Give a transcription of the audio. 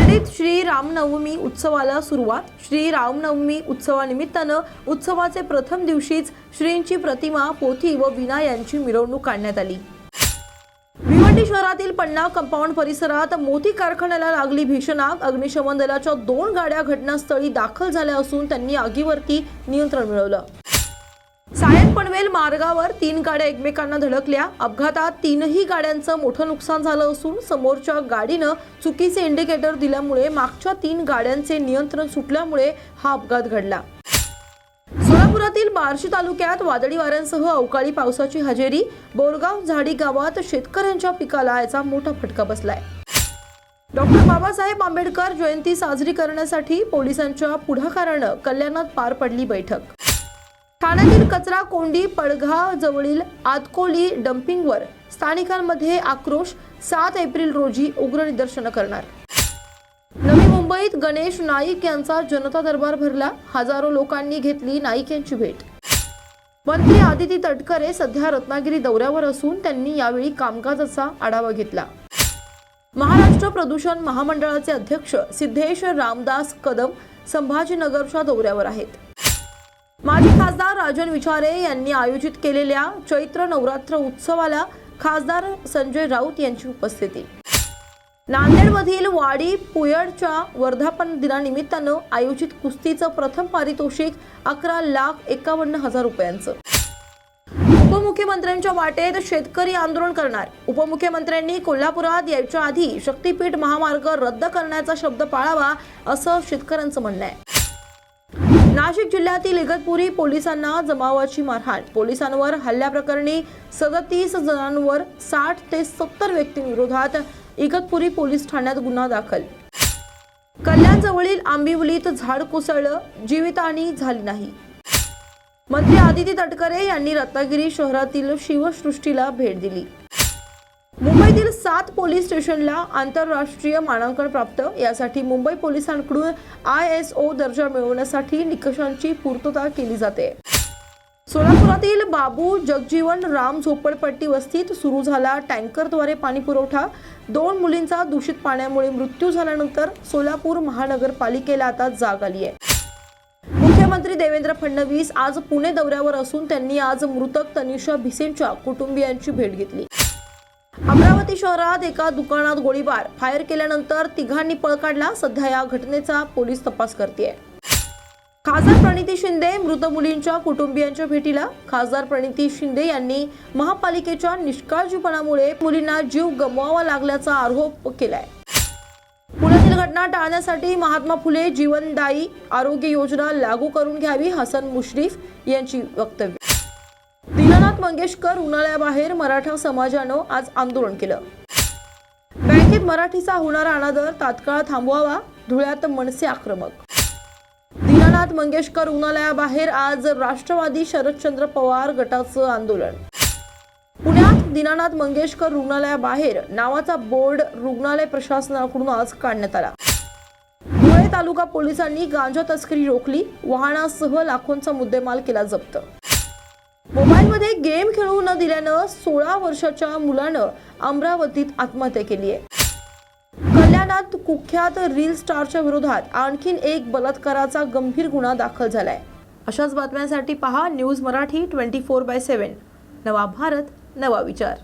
शिर्डीत श्री रामनवमी उत्सवाला सुरुवात. श्री रामनवमी उत्सवानिमित्तानं उत्सवाचे प्रथम दिवशीच श्रींची प्रतिमा पोथी व विना यांची मिरवणूक काढण्यात आली. भिवंडी शहरातील पन्ना कंपाऊंड परिसरात मोती कारखान्याला लागली भीषण आग. अग्निशमन दलाच्या दोन गाड्या घटनास्थळी दाखल झाल्या असून त्यांनी आगीवरती नियंत्रण मिळवलं. पनवेल मार्गावर तीन गाड्या एकमेकांना धडकल्या. अपघातात तीनही गाड्यांचं मोठं नुकसान झालं असून समोरच्या गाडीनं चुकीचे इंडिकेटर दिल्यामुळे मागच्या तीन गाड्यांचे नियंत्रण सुटल्यामुळे हा अपघात घडला. सोलापुरातील बार्शी तालुक्यात वादळी वाऱ्यांसह अवकाळी पावसाची हजेरी. बोरगाव झाडी गावात शेतकऱ्यांच्या पिकाला याचा मोठा फटका बसलाय. डॉक्टर बाबासाहेब आंबेडकर जयंती साजरी करण्यासाठी पोलिसांच्या पुढाकारानं कल्याणात पार पडली बैठक. ठाण्यातील कचरा कोंडी पडघा जवळील आतकोली डम्पिंगवर स्थानिकांमध्ये आक्रोश. सात एप्रिल रोजी उग्र निदर्शनं करणार. नवी मुंबईत गणेश नाईक यांचा जनता दरबार भरला. हजारो लोकांनी घेतली नाईक यांची भेट. मंत्री आदिती तटकरे सध्या रत्नागिरी दौऱ्यावर असून त्यांनी यावेळी कामकाजाचा आढावा घेतला. महाराष्ट्र प्रदूषण महामंडळाचे अध्यक्ष सिद्धेश रामदास कदम संभाजीनगरच्या दौऱ्यावर आहेत. माजी खासदार राजन विचारे यांनी आयोजित केलेल्या चैत्र नवरात्र उत्सवाला खासदार संजय राऊत यांची उपस्थिती. नांदेडमधील वाडी पुयडच्या वर्धापन दिनानिमित्तानं आयोजित कुस्तीचं प्रथम पारितोषिक अकरा लाख एकावन्न हजार रुपयांचं. उपमुख्यमंत्र्यांच्या वाटेत शेतकरी आंदोलन करणार. उपमुख्यमंत्र्यांनी कोल्हापुरात यायच्या आधी शक्तीपीठ महामार्ग रद्द करण्याचा शब्द पाळावा असं शेतकऱ्यांचं म्हणणं आहे. नाशिक जिल्ह्यातील इगतपुरी पोलिसांना जमावाची मारहाण. पोलिसांवर हल्ल्याप्रकरणी सदतीस जणांवर साठ ते सत्तर व्यक्तींविरोधात इगतपुरी पोलीस ठाण्यात गुन्हा दाखल. कल्याणजवळील आंबिवलीत झाड कोसळलं जीवितहानी झाली नाही. मंत्री आदिती तटकरे यांनी रत्नागिरी शहरातील शिवसृष्टीला भेट दिली. मुंबईतील सात पोलीस स्टेशनला आंतरराष्ट्रीय मानांकन प्राप्त. यासाठी मुंबई पोलिसांकडून आय एस ओ दर्जा मिळवण्यासाठी निकषांची पूर्तता केली जाते. सोलापुरातील बाबू जगजीवन राम झोपडपट्टी वस्तीत सुरू झाला टँकरद्वारे पाणी पुरवठा दोन मुलींचा दूषित पाण्यामुळे मृत्यू झाल्यानंतर सोलापूर महानगरपालिकेला आता जाग आली आहे मुख्यमंत्री देवेंद्र फडणवीस आज पुणे दौऱ्यावर असून त्यांनी आज मृतक तनिषा भिसेंच्या कुटुंबियांची भेट घेतली. अमरावती शहरात एका दुकानात गोळीबार. फायर केल्यानंतर तिघांनी पळ काढला. सध्या या घटनेचा पोलीस तपास करते खासदार प्रणिती शिंदे मृत मुलींच्या कुटुंबियांच्या भेटीला. खासदार प्रणिती शिंदे यांनी महापालिकेच्या निष्काळजीपणामुळे मुलींना जीव गमवावा लागल्याचा आरोप केलाय. पुण्यातील घटना टाळण्यासाठी महात्मा फुले जीवनदायी आरोग्य योजना लागू करून घ्यावी हसन मुश्रीफ यांची वक्तव्य. मंगेशकर रुग्णालयाबाहेर मराठा समाजानं आज आंदोलन केलं. बँकेत मराठीचा होणारा अनादर तात्काळ थांबवावा धुळ्यात मनसे आक्रमक. दीनानाथ मंगेशकर रुग्णालयाबाहेर आज राष्ट्रवादी शरदचंद्र पवार गटाचं आंदोलन. पुण्यात दीनानाथ मंगेशकर रुग्णालयाबाहेर नावाचा बोर्ड रुग्णालय प्रशासनाकडून आज काढण्यात आला. धुळे तालुका पोलिसांनी गांजा तस्करी रोखली वाहनासह लाखोंचा मुद्देमाल केला जप्त. मोबाईलमध्ये गेम खेळू न दिल्यानं सोळा वर्षाच्या मुलानं अमरावतीत आत्महत्या केली आहे. कल्याणात कुख्यात रील स्टारच्या विरोधात आणखीन एक बलात्काराचा गंभीर गुन्हा दाखल झालाय. अशाच बातम्यांसाठी पहा news Marathi twenty four by seven. नवा भारत नवा विचार.